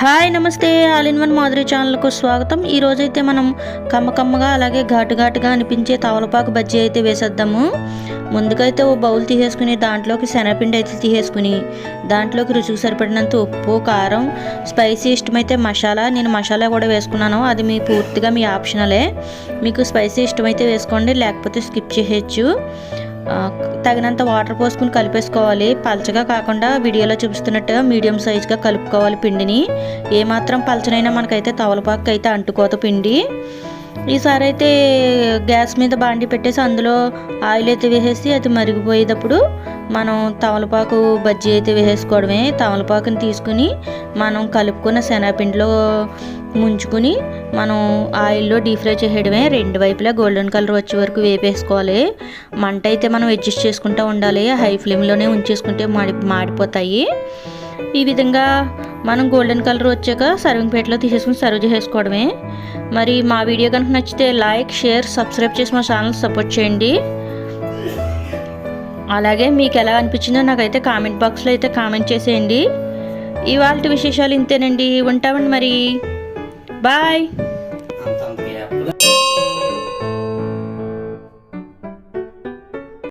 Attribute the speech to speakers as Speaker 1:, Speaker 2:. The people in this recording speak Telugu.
Speaker 1: హాయ్ నమస్తే. ఆల్ ఇన్ వన్ మాధురి ఛానల్కు స్వాగతం. ఈరోజైతే మనం కమ్మకమ్మగా అలాగే ఘాటు ఘాటుగా అనిపించే తవలపాకు బజ్జీ అయితే వేసేద్దాము. ముందుగా అయితే ఓ బౌల్ తీసేసుకుని దాంట్లోకి శనగపిండి అయితే తీసేసుకుని దాంట్లోకి రుచికి సరిపడినంత ఉప్పు కారం స్పైసీ ఇష్టమైతే మసాలా. నేను మసాలా కూడా వేసుకున్నాను. అది మీ పూర్తిగా మీ ఆప్షనలే. మీకు స్పైసీ ఇష్టమైతే వేసుకోండి లేకపోతే స్కిప్ చేయొచ్చు. తగినంత వాటర్ పోసుకుని కలిపేసుకోవాలి. పల్చగా కాకుండా వీడియోలో చూపిస్తున్నట్టుగా మీడియం సైజ్గా కలుపుకోవాలి పిండిని. ఏమాత్రం పలచనైనా మనకైతే తవలపాకు అయితే అంటుకోత పిండి. ఈసారి అయితే గ్యాస్ మీద బాండి పెట్టేసి అందులో ఆయిల్ అయితే వేసేసి అది మరిగిపోయేటప్పుడు మనం తమలపాకు బజ్జీ అయితే వేసేసుకోవడమే. తమలపాకుని తీసుకుని మనం కలుపుకున్న శనగపిండిలో ముంచుకుని మనం ఆయిల్లో డీప్ ఫ్రై చేయడమే. రెండు వైపులా గోల్డెన్ కలర్ వచ్చే వరకు వేపేసుకోవాలి. మంట అయితే మనం అడ్జస్ట్ చేసుకుంటూ ఉండాలి. హై ఫ్లేమ్లోనే ఉంచేసుకుంటే మాడి మాడిపోతాయి. ఈ విధంగా మనం గోల్డెన్ కలర్ వచ్చాక సర్వింగ్ ప్లేట్లో తీసేసుకుని సర్వ్ చేసుకోవడమే మరి మా వీడియో కనుక నచ్చితే లైక్ షేర్ సబ్స్క్రైబ్ చేసి మా ఛానల్ సపోర్ట్ చేయండి. అలాగే మీకు ఎలా అనిపించిందో నాకైతే కామెంట్ బాక్స్లో అయితే కామెంట్ చేసేయండి. ఇవాళ విశేషాలు ఇంతేనండి. ఉంటామండి మరి.
Speaker 2: Bye!